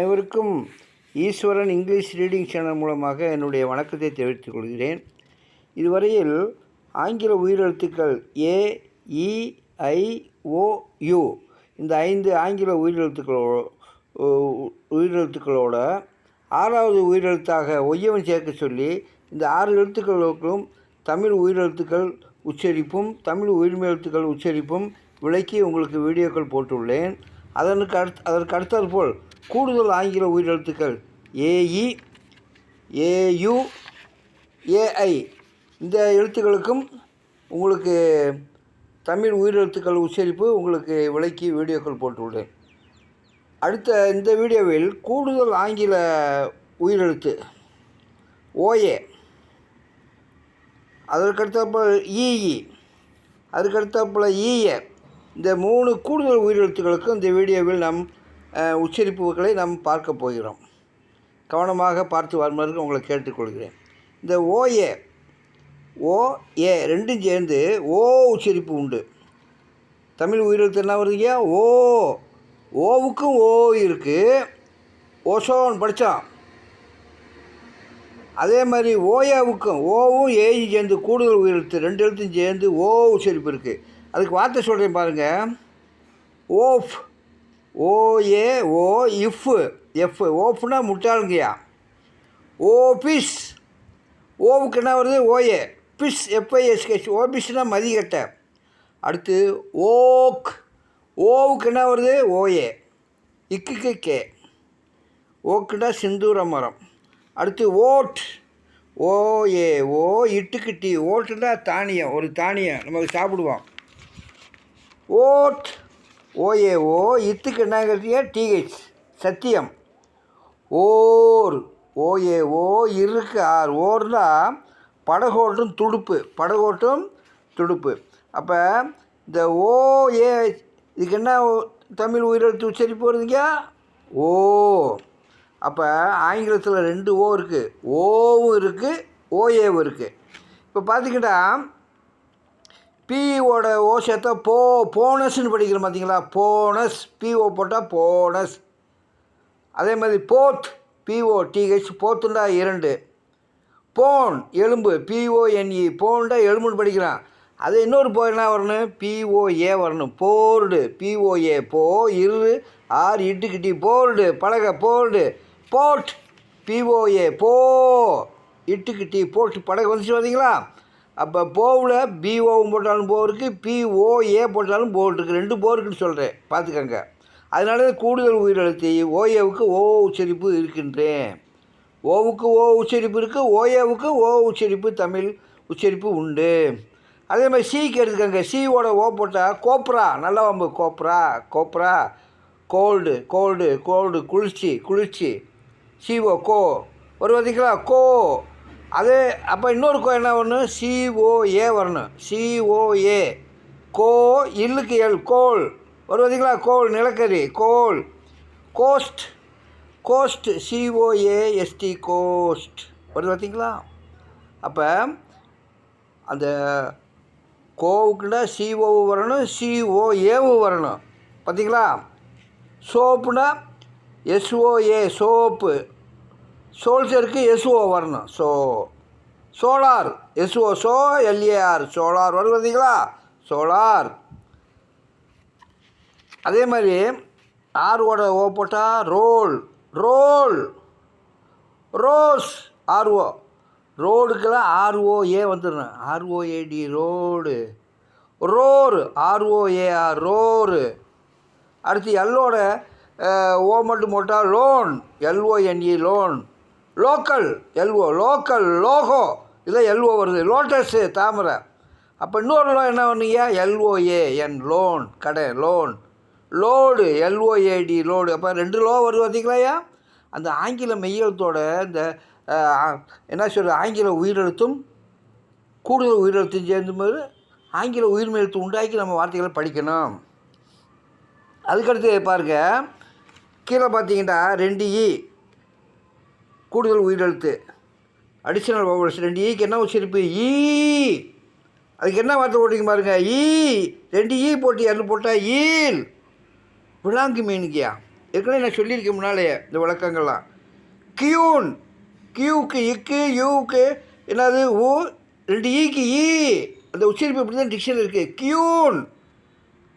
அனைவருக்கும் ஈஸ்வரன் English reading channel மூலமாக என்னுடைய வணக்கத்தை தெரிவித்துக் கொள்கிறேன். இதுவரையில் ஆங்கில உயிரெழுத்துக்கள் ஏ இ ஐ ஓ யு இந்த ஐந்து ஆங்கில உயிரெழுத்துக்களோ உயிரெழுத்துக்களோட ஆறாவது உயிரெழுத்தாக ஒய்யவன் சேர்க்க சொல்லி இந்த ஆறு எழுத்துக்களுக்கும் தமிழ் உயிரெழுத்துக்கள் உச்சரிப்பும் தமிழ் உயிர்மெழுத்துக்கள் உச்சரிப்பும் விளக்கி உங்களுக்கு வீடியோக்கள் போட்டுள்ளேன். அதற்கு அடுத் அதற்கு அடுத்தது போல் கூடுதல் ஆங்கில உயிரெழுத்துக்கள். ஏஇ ஏயு ஏஐ இந்த எழுத்துக்களுக்கும் உங்களுக்கு தமிழ் உயிரெழுத்துக்கள் உச்சரிப்பு உங்களுக்கு விளக்கி வீடியோக்கள் போட்டுள்ளேன் அடுத்த இந்த வீடியோவில் கூடுதல் ஆங்கில உயிரெழுத்து. ஓஏ அதற்கடுத்தாப்புல இஇ அதுக்கடுத்தாப்புல இஏ இந்த மூணு கூடுதல் உயிரெழுத்துக்களுக்கும் இந்த வீடியோவில் நாம் உச்சரிப்புகளை நாம் பார்க்க போகிறோம். கவனமாக பார்த்து வருமாறு உங்களை கேட்டுக்கொள்கிறேன். இந்த ஓஏ ஓ ஏ ரெண்டும் சேர்ந்து ஓ உச்சரிப்பு உண்டு. தமிழ் உயிரெழுத்து என்ன வருதுங்க ஓ ஓவுக்கும் ஓ இருக்குது ஓசோன் படித்தான் அதே மாதிரி ஓயாவுக்கும் ஓவும் ஏயும் சேர்ந்து கூடுதல் உயிரெழுத்து ரெண்டு எழுத்தும் சேர்ந்து ஓ உச்சரிப்பு இருக்குது அதுக்கு வார்த்தை சொல்கிறேன் பாருங்கள் off O A O if. F. ஓஃப்னா முட்டாளுங்கய்யா. ஓ பிஸ். ஓவுக்கு என்ன வருது? ஓஏ பிஸ் எஃப்ஐஎஸ்கெச் ஓபிஸ்னா மதிக்கட்டை அடுத்து ஓக். ஓவுக்கு என்ன வருது? ஓஏ இக்கு கே. ஓக்குனா சிந்தூர மரம். அடுத்து ஓட். ஓஏ ஓ இட்டுக்கு டீ. ஓட்டுனா தானியம். ஒரு தானியம். நமக்கு சாப்பிடுவோம். ஓட். ஓஏ ஓ இத்துக்கு என்ன கேட்டீங்க? டிஹெச் சத்தியம். ஓர் ஓஏ ஓ இருக்கு ஆர். ஓர்னா படகோட்டும் துடுப்பு. படகோட்டும் துடுப்பு. அப்போ இந்த ஓ ஏ இதுக்கு என்ன தமிழ் உயிரெழுத்து உச்சரிப்பு வருதுங்க? ஓ. அப்போ ஆங்கிலத்தில் ரெண்டு ஓ இருக்குது ஓவும் இருக்குது ஓஏவும் இருக்குது இப்போ பார்த்துக்கிட்டா பிஓட ஓ சேர்த்தா போ போனஸ்ன்னு படிக்கிறோம் பார்த்தீங்களா? போனஸ் பிஓ போட்டால் போனஸ். அதே மாதிரி போத் பிஓ டிஹெச் போத்துண்டா இரண்டு. போன் எலும்பு பிஓஎன்இ போன்டா எலும்புன்னு படிக்கிறான் அது இன்னொரு போ என்ன வரணும்? பிஓஏ வரணும். போர்டு பிஓஏ போ இரு ஆறு இட்டுக்கிட்டி போர்டு பழக board. Board B O A போ இட்டுக்கிட்டி போர்ட் படகு வந்துச்சு பார்த்தீங்களா? அப்போ போவில் பிஓவும் போட்டாலும் போ இருக்குது பிஓஏ போட்டாலும் போ இருக்குது ரெண்டு போ இருக்குன்னு சொல்கிறேன் பார்த்துக்கங்க அதனால தான் கூடுதல் உயிரெழுத்து. ஓஏவுக்கு ஓ உச்சரிப்பு இருக்கின்றேன். ஓவுக்கு ஓ உச்சரிப்பு இருக்குது ஓஏவுக்கு ஓ உச்சரிப்பு தமிழ் உச்சரிப்பு உண்டு. அதே மாதிரி சிக்கு எடுத்துக்கோங்க. சியோட ஓ போட்டால் கோப்ரா நல்லா வம்பு. Cobra cobra cold cold cold குளிர்ச்சி குளிர்ச்சி. சிஓ கோ. ஒரு பார்த்தீங்களா கோ. அது அப்போ இன்னொரு கோ என்ன வரணும் சிஓஏ வரணும் சிஓஏ கோ இல்லுக்கு எல் கோல். ஒரு பார்த்தீங்களா கோல் நிலக்கரி coal. Coast. Coast C O A S T coast. வருது பார்த்தீங்களா அப்போ அந்த கோவுக்குன்னா சிஓவும் வரணும் சிஓஏவும் வரணும். பார்த்தீங்களா சோப்புனா எஸ்ஓஏ சோப்பு. சோல்ஜருக்கு எஸ்ஓ வரணும். So solar S O so L A R solar வருது பார்த்தீங்களா சோலார். அதே மாதிரி ஆர்வோட ஓ போட்டால் role role. Rose R O ரோடுக்கெல்லாம் R O A வந்துடணும். R O A D road. Roar R O A R roar. அடுத்து எல்லோட ஓ மட்டும் போட்டால் lone L O N E lone. Local L O local logo இதில் எல்ஓ வருது. Lotus தாமரை. அப்போ இன்னொரு லோ என்ன பண்ணீங்க L O A N loan கடை loan. Load L O A D load. அப்போ ரெண்டு லோ வருது பார்த்தீங்களாயா அந்த ஆங்கில மெய்யெழுத்தோட இந்த என்ன சொல்கிறது ஆங்கில உயிரெழுத்தும் கூடுதல் உயிரெழுத்தும் சேர்ந்தும்போது ஆங்கில உயிர்மெழுத்து உண்டாக்கி நம்ம வார்த்தைகளை படிக்கணும். அதுக்கடுத்து பாருங்க கீழே பார்த்தீங்கன்னா ரெண்டு இ. கூடுதல் உயிரெழுத்து. அடிஷனல் வவல்ஸ் ரெண்டு e ஈக்கு என்ன வச்சுருப்பு ஈ e. அதுக்கு என்ன வார்த்தை போட்டிங்க பாருங்க? ஈ ரெண்டு ஈ போட்டு எல் போட்டால் ஈல். விளாங்கு மீனுக்கியா? ஏற்கனவே நான் சொல்லியிருக்கேன் முன்னாலே இந்த விளக்கங்கள்லாம். கியூன் கியூக்கு இக்கு யூக்கு என்னது? ஊ. ரெண்டு ஈக்கு ஈ அந்த உச்சரிப்பு இப்படி தான் டிக்ஷனரி இருக்குது கியூன்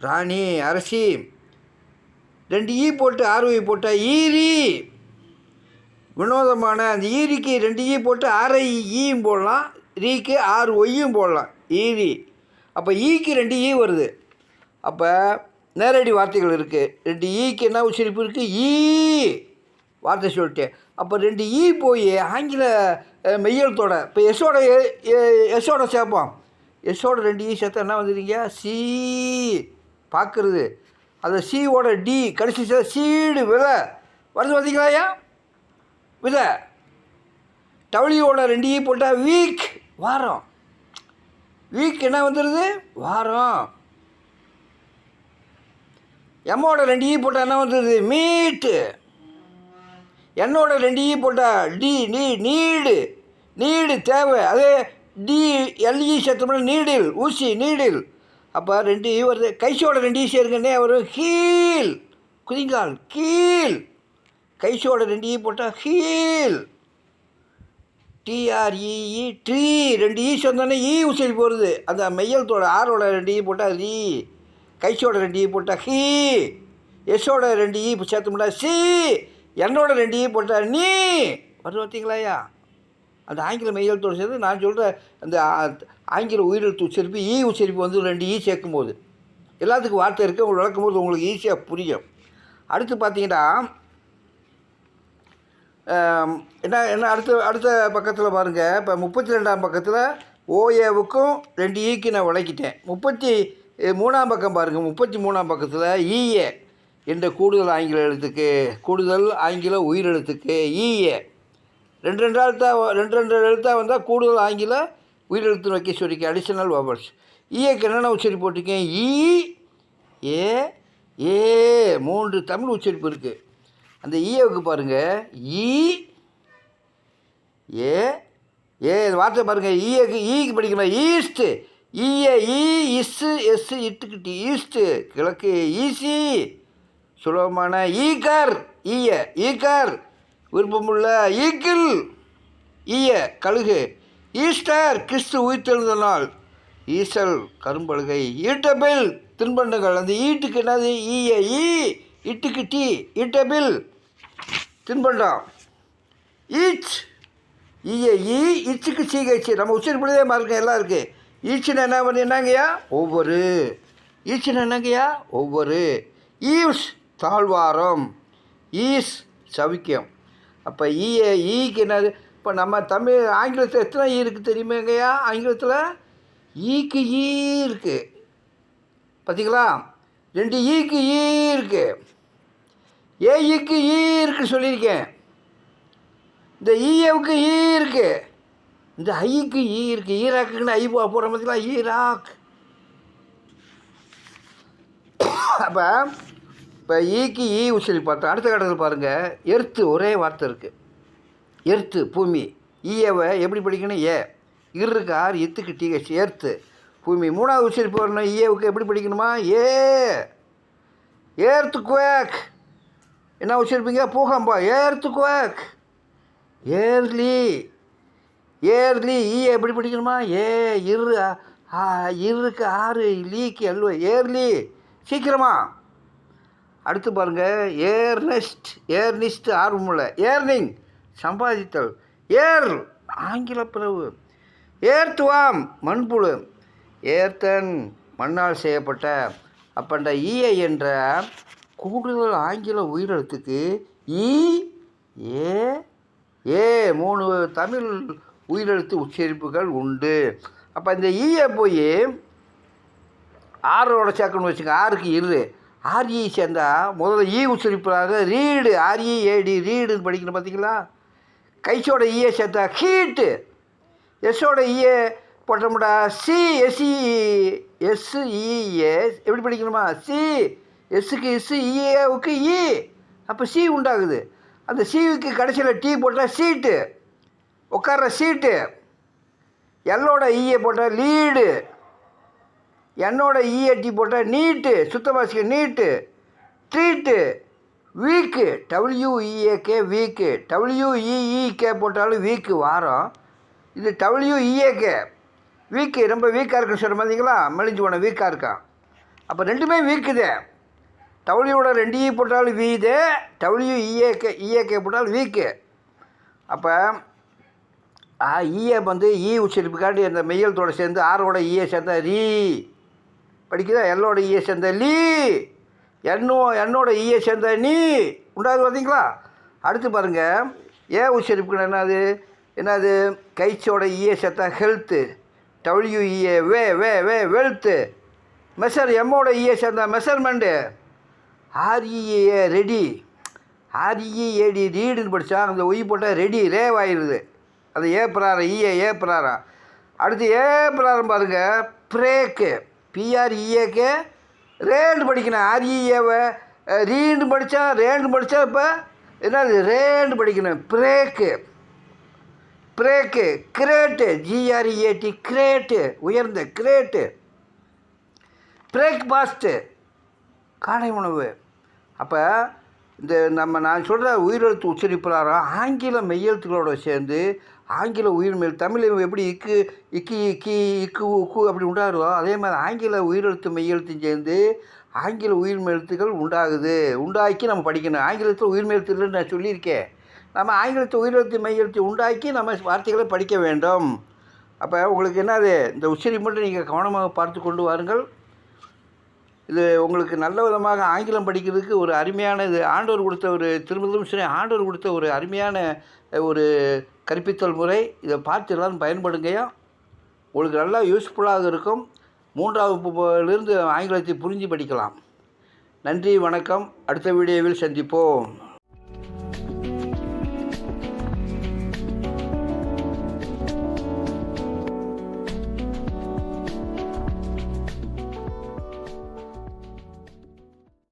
ராணி அரசி. ரெண்டு ஈ போட்டு ஆர்வி போட்டால் ஈரி. வினோதமான அந்த ஈரிக்கு ரெண்டு ஈ போட்டு ஆரை ஈயும் போடலாம் ரீக்கு ஆறு ஒய்யும் போடலாம் ஈரி. அப்போ ஈக்கு ரெண்டு ஈ வருது. அப்போ நேரடி வார்த்தைகள் இருக்குது ரெண்டு ஈக்கு என்ன உச்சரிப்பு இருக்குது ஈ. வார்த்தை சொல்லிட்டேன் அப்போ ரெண்டு ஈ போய் ஆங்கில அஹ், மெய்யெழுத்தோட இப்போ எஸ்ஸோட எஸ்ஸோட சேர்ப்போம். எஸ்ஸோட ரெண்டு ஈ சேர்த்தா என்ன வந்துடுங்க சி. பார்க்குறது அந்த சியோட டி கடைசி சீடு விலை. வருது பார்த்தீங்களா இல்லை. விதை டபிள்யூவோட ரெண்டு ஈ போட்டால் வீக் வாரம். வீக் என்ன வந்துடுது வாரம். எம்மோட ரெண்டு ஈ போட்டால் என்ன வந்துடுது மீட்டு என்னோட ரெண்டு ஈ போட்டால் டி நீ நீடு. நீடு தேவை. அதே டி எல்இ e சேர்த்தோம்னா நீடில் ஊசி நீடில். அப்போ ரெண்டு வருது. கைசோட ரெண்டு ஈ சேருங்கன்னே வரும் ஹீல். குதிங்கால் கீழ் கைசோட ரெண்டு ஈ போட்டால் ஹீல் டிஆர்இஇ ட்ரீ ரெண்டு ஈ சொன்னோன்னே ஈ உச்சரி போகிறது அந்த மையத்தோட ஆரோட e. ரெண்டு ஈ போட்டால் ரீ கைசோட ரெண்டு ஈ போட்டால் ஹீ. எஸ்ஸோட ரெண்டு ஈ சேர்த்தோம்னா சி. என்னோட ரெண்டு ஈ போட்டால் நீ. வருது பார்த்தீங்களாயா அந்த ஆங்கில மெய்யெழுத்தோடு சேர்ந்து நான் சொல்கிற அந்த ஆங்கில உயிரெழுத்து உச்சரிப்பு ஈ உச்சரிப்பு வந்து ரெண்டு ஈ சேர்க்கும் போது எல்லாத்துக்கும் வார்த்தை இருக்குது உங்களுக்கு விளக்கும் போது உங்களுக்கு ஈஸியாக புரியும். அடுத்து பார்த்தீங்கன்னா என்ன என்ன அடுத்த அடுத்த பக்கத்தில் பாருங்கள் இப்போ முப்பத்தி ரெண்டாம் பக்கத்தில் ஓஏவுக்கும் ரெண்டு ஈக்கு நான் விளக்கிட்டேன் முப்பத்தி மூணாம் பக்கம் பாருங்கள் முப்பத்தி மூணாம் பக்கத்தில் ஈஏ என்ற கூடுதல் ஆங்கில எழுத்துக்கு கூடுதல் ஆங்கில உயிரெழுத்துக்கு ஈஏ ரெண்டு ரெண்டு எழுத்தாக ரெண்டு ரெண்டு எழுத்தாக வந்தால் கூடுதல் ஆங்கில உயிரெழுத்து வைக்க சொல்லிக்க அடிஷனல் வர்ஸ் ஈஏக்கு என்னென்ன உச்சரிப்பு போட்டிருக்கேன்? ஈ ஏ ஏ மூன்று தமிழ் உச்சரிப்பு இருக்குது அந்த ஈயவுக்கு பாருங்கள் ஈ ஏ ஏ வார்த்தை பாருங்கள் ஈயக்கு ஈக்கு படிக்கணும் ஈஸ்ட்டு ஈய ஈ இஸ்ஸு எஸ்ஸு இட்டுக்கிட்டு ஈஸ்ட்டு கிழக்கு ஈசி சுலபமான ஈக்கர் ஈய ஈக்கர் விருப்பமுள்ள ஈக்கில் ஈய கழுகு. ஈஸ்டர் கிறிஸ்து உயிர்த்தெழுந்த நாள் ஈசல் கரும்பழுகை ஈட்டபில் தின்பண்டங்கள். அந்த ஈட்டுக்கு என்னது? ஈய ஈ. இட்டுக்கு டீ ஈட்டபிள் தின்பண்டம் ஈச். ஈய ஈ இச்சுக்கு சீகைச்சு நம்ம உச்சரிப்புலேயே மார்க்க எல்லாம் இருக்குது ஈச்சுன்னு என்ன பண்ணி என்னங்கய்யா? ஒவ்வொரு. ஈச்சுன்னு என்னங்கய்யா? ஒவ்வொரு. ஈவ்ஸ் தாழ்வாரம். ஈஸ் சவிக்கம். அப்போ ஈய ஈக்கு என்னது? இப்போ நம்ம தமிழ் ஆங்கிலத்தில் எத்தனை ஈ இருக்குது தெரியுமாங்கய்யா ஆங்கிலத்தில்? ஈக்கு ஈ இருக்குது பார்த்தீங்களா ரெண்டு ஈக்கு ஈ இருக்குது ஏஇக்கு ஈ இருக்கு சொல்லியிருக்கேன். இந்த ஈயவுக்கு ஈ இருக்கு. இந்த ஐக்கு ஈ இருக்கு. ஈராக்குன்னு ஐ போகிற பார்த்தீங்களா ஈராக். அப்போ இப்போ ஈக்கு ஈ உச்சரி பார்த்தோம் அடுத்த கட்டத்தில் பாருங்கள் எர்த்து ஒரே வார்த்தை இருக்குது எர்த்து பூமி. ஈயவை எப்படி படிக்கணும்? ஏ. இருக்கு ஆறு எத்துக்கு டிஹெச் எர்த்து. பூமி மூணாவது உச்சரிப்பு வரணும் ஏவுக்கு எப்படி படிக்கணுமா? ஏ ஏர்த்து குவேக் என்ன உச்சரிப்பீங்க? பூகம்பா ஏர்த்து குவேக் ஏர்லி ஏர்லி ஈ எப்படி படிக்கணுமா? ஏ இரு ஆ இருக்கு ஆறு லீக்கு எல்வ ஏர்லி சீக்கிரமா. அடுத்து பாருங்கள் ஏர்னெஸ்ட் ஏர்னிஸ்ட் ஆர்வமுள்ள. ஏர்னிங் சம்பாதித்தல். ஏர் ஆங்கில பிறவு. ஏர்த்துவாம் மண்புழு. ஏர்த்தன் மண்ணால் செய்யப்பட்ட அப்பண்ட ஈஐ என்ற கூடுதல் ஆங்கில உயிரெழுத்துக்கு ஈ ஏ ஏ மூணு தமிழ் உயிரெழுத்து உச்சரிப்புகள் உண்டு. அப்போ இந்த ஈயை போய் ஆறோட சேர்க்கணும்னு வச்சுங்க ஆறுக்கு இரு. ஆர்இ சேர்ந்தால் முதல்ல ஈ உச்சரிப்பாக ரீடு. ஆர்இ ஏடி ரீடுன்னு படிக்கணும் பார்த்தீங்களா கைச்சோட ஈயை சேர்த்தா ஹீட்டு எஸ்ஸோட ஈயை போட்டோம்டா. C S E S E S எப்படி படிக்கணுமா? சி எஸ்ஸுக்கு எஸ்ஸு இஏவுக்கு e, இ e. அப்போ சி உண்டாகுது. அந்த சிவுக்கு கடைசியில் டீ போட்டால் சீட்டு உட்கார்ற சீட்டு எல்லோட ஈயை போட்டால் லீடு என்னோட இஏடி போட்டால் neat சுத்தமாசிக்க neat treat weak W E A K weak W E E K போட்டாலும் வீக்கு வாரம். இது டபிள்யூஇஏகே வீக்கு ரொம்ப வீக்காக இருக்குன்னு சொல்ல மாதிரிங்களா மெலிஞ்சு போன வீக்காக இருக்கான் அப்போ ரெண்டுமே வீக்குதே. டபிள்யூட ரெண்டு ஈ போட்டாலும் வீது டபிள்யூஇஏகே இஏகே போட்டாலும் வீக்கு. அப்போ ஆ வந்து ஈ உச்சரிப்புக்காண்டி அந்த மெய்யலத்தோட சேர்ந்து ஆரோட இஏ சேர்ந்தா ரீ படிக்குதா? எல்லோட ஈயை சேர்ந்த லீ. என்னோ என்னோட இஏ சேர்ந்த நீ. உண்டாது பார்த்தீங்களா அடுத்து பாருங்கள் ஏ உச்சரிப்புக்கு என்னது? என்னது? கைச்சோட இஏ சேர்த்தா ஹெல்த்து டபிள்யூஇஏ வே வே வே வெல்த்து மெஷர் எம்மோட இஏ சேர்ந்த measurement R E A ready R E A D ரீடுன்னு படித்தா அந்த ஒய் போட்டால் ரெடி ரேவ் ஆயிடுது அது ஏ பிராரம் இஏ ஏ பிராரம். அடுத்து ஏ பிராரம் பாருங்கள் பிரேக்கு பிஆர்இஏக்கு ரேண்டு படிக்கணும். ஆர்இஏவை ரீண்டு படித்தா ரேண்டு படித்தா இப்போ என்னது ரேண்டு படிக்கணும். Break break great G R E A T great உயர்ந்த கிரேட்டு. பிரேக்பாஸ்ட்டு காலை உணவு. அப்போ இந்த நம்ம நான் சொல்கிற உயிரெழுத்து உச்சரிப்பிராரம் ஆங்கில மெய்யெழுத்துக்களோட சேர்ந்து ஆங்கில உயிர்மெல் தமிழ் எப்படி இக்கு இக்கி இக்கி இக்கு உக்கு அப்படி உண்டாகுதோ அதே மாதிரி ஆங்கில உயிரெழுத்து மெய்யெழுத்தும் சேர்ந்து ஆங்கில உயிர்மெழுத்துக்கள் உண்டாகுது. உண்டாக்கி நம்ம படிக்கணும். ஆங்கிலத்தில் உயிர்மெழுத்து இல்லைன்னு நான் சொல்லியிருக்கேன். நம்ம ஆங்கிலத்தை உயிரெழுத்து மெய்யெழுத்து உண்டாக்கி நம்ம வார்த்தைகளை படிக்க வேண்டும். அப்போ உங்களுக்கு என்னது? இந்த உச்சரி மட்டும் நீங்கள் கவனமாக பார்த்து கொண்டு வாருங்கள். இது உங்களுக்கு நல்ல விதமாக ஆங்கிலம் படிக்கிறதுக்கு ஒரு அருமையான இது ஆண்டவர் கொடுத்த ஒரு திரும்பவும் சரி ஆண்டவர் கொடுத்த ஒரு அருமையான ஒரு கற்பித்தல் முறை. இதை பார்த்து எல்லாரும் பயன்படுங்கய்யா. உங்களுக்கு நல்லா யூஸ்ஃபுல்லாக இருக்கும். மூன்றாவது ஆங்கிலத்தை புரிஞ்சு படிக்கலாம். நன்றி வணக்கம். அடுத்த வீடியோவில் சந்திப்போம்.